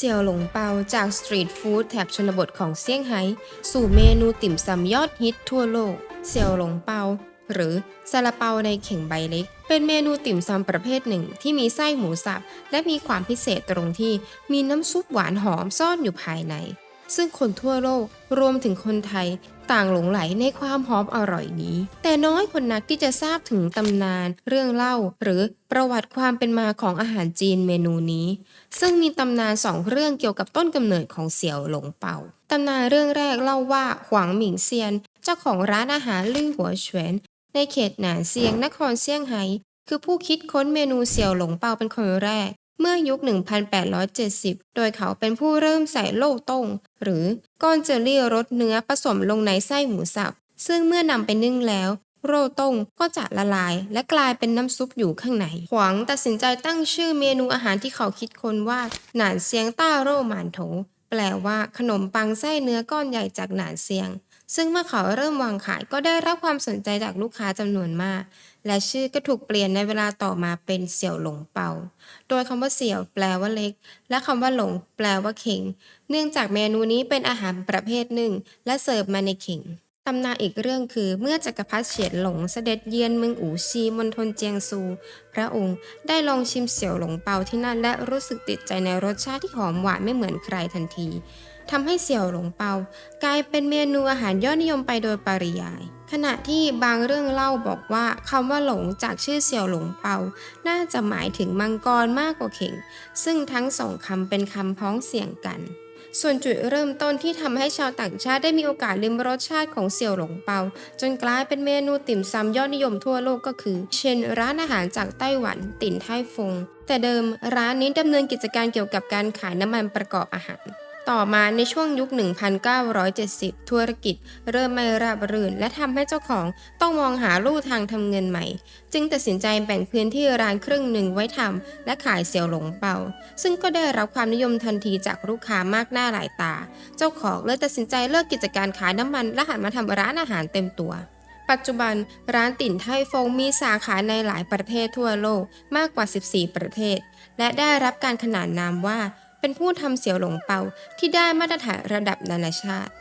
เสี่ยวหลงเปาจากสตรีทฟู้ดแถบชนบทของเซี่ยงไฮ้สู่เมนูติ่มซำยอดฮิตทั่วโลก เสี่ยวหลงเปา หรือซาลาเปาในเข่งใบเล็ก เป็นเมนูติ่มซำประเภทหนึ่ง ที่มีไส้หมูสับ และมีความพิเศษตรงที่มีน้ำซุปหวานหอมซ่อนอยู่ภายใน ซึ่งคนทั่วโลกรวมถึงคนไทยต่างหลงไหลในความหอมอร่อยนี้ แต่น้อยคนนักที่จะทราบถึงตำนาน เรื่องเล่า หรือประวัติความเป็นมาของอาหารจีนเมนูนี้ ซึ่งมีตำนานสองเรื่องเกี่ยวกับต้นกำเนิดของเสี่ยวหลงเปาตำนานเรื่องแรกเล่าว่าหวางหมิงเซียน เจ้าของร้านอาหารลื่หัวเฉวนในเขตหนานเซียงนครเซี่ยงไฮ้คือผู้คิดค้นเมนูเสี่ยวหลงเปาเป็นคนแรก เมื่อยุค 1870 โดยเขาเป็นผู้เริ่มใส่โล่ต้ง หรือก้อนเจลลี่รสเนื้อผสมลงในไส้หมูสับ ซึ่งเมื่อนำไปนึ่งแล้ว โรต้งก็จะละลาย และกลายเป็นน้ำซุปอยู่ข้างใน หวังตัดสินใจตั้งชื่อเมนูอาหารที่เขาคิดค้นว่าหนานเซียงต้าโร่หมานโถ แปลว่าขนมปังไส้เนื้อก้อนใหญ่จากหนานเซียง ซึ่งเมื่อเขาเริ่มวางขายก็ได้รับความสนใจจากลูกค้าจำนวนมาก และชื่อก็ถูกเปลี่ยนในเวลาต่อมาเป็นเสี่ยวหลงเปา โดยคำว่าเสี่ยวแปลว่าเล็ก และคำว่าหลงแปลว่าเข่ง เนื่องจากเมนูนี้เป็นอาหารประเภทหนึ่ง และเสิร์ฟมาในเข่ง ตำนานอีกเรื่องคือเมื่อจักรพรรดิเฉียนหลงเสด็จเยือนเมืองอูชีมณฑลเจียงซู พระองค์ได้ลองชิมเสี่ยวหลงเปาที่นั่นและรู้สึกติดใจในรสชาติที่หอมหวานไม่เหมือนใครทันทีทำให้เสี่ยวหลงเปา กลายเป็นเมนูอาหารยอดนิยมไปโดยปริยาย ขณะที่บางเรื่องเล่าบอกว่าคำว่าหลงจากชื่อเสี่ยวหลงเปา น่าจะหมายถึงมังกรมากกว่าเข่ง ซึ่งทั้งสองคำเป็นคำพ้องเสียงกัน ส่วนจุดเริ่มต้นที่ทำให้ชาวต่างชาติได้มีโอกาสลิมรสชาติของเสี่ยวหลงเปา จนกลายเป็นเมนูติ่มซำยอดนิยมทั่วโลกก็คือ เช่นร้านอาหารจากไต้หวันติ่นไทฟง แต่เดิมร้านนี้ดำเนินกิจการเกี่ยวกับการขายน้ำมันประกอบอาหาร ต่อมาในช่วงยุค 1970 ธุรกิจเริ่มไม่ราบรื่น และทำให้เจ้าของต้องมองหาลู่ทางทำเงินใหม่ จึงตัดสินใจแบ่งพื้นที่ร้านครึ่งหนึ่งไว้ทำและขายเสี่ยวหลงเปา ซึ่งก็ได้รับความนิยมทันทีจากลูกค้ามากหน้าหลายตา เจ้าของเลยตัดสินใจเลิกกิจการขายน้ำมัน และหันมาทำร้านอาหารเต็มตัวปัจจุบันร้านติ่นไทฟงมีสาขาในหลายประเทศทั่วโลกมากกว่า 14 ประเทศ และได้รับการขนานนามว่า เป็นผู้ทำเสี่ยวหลงเปาที่ได้มาตรฐานระดับนานาชาติ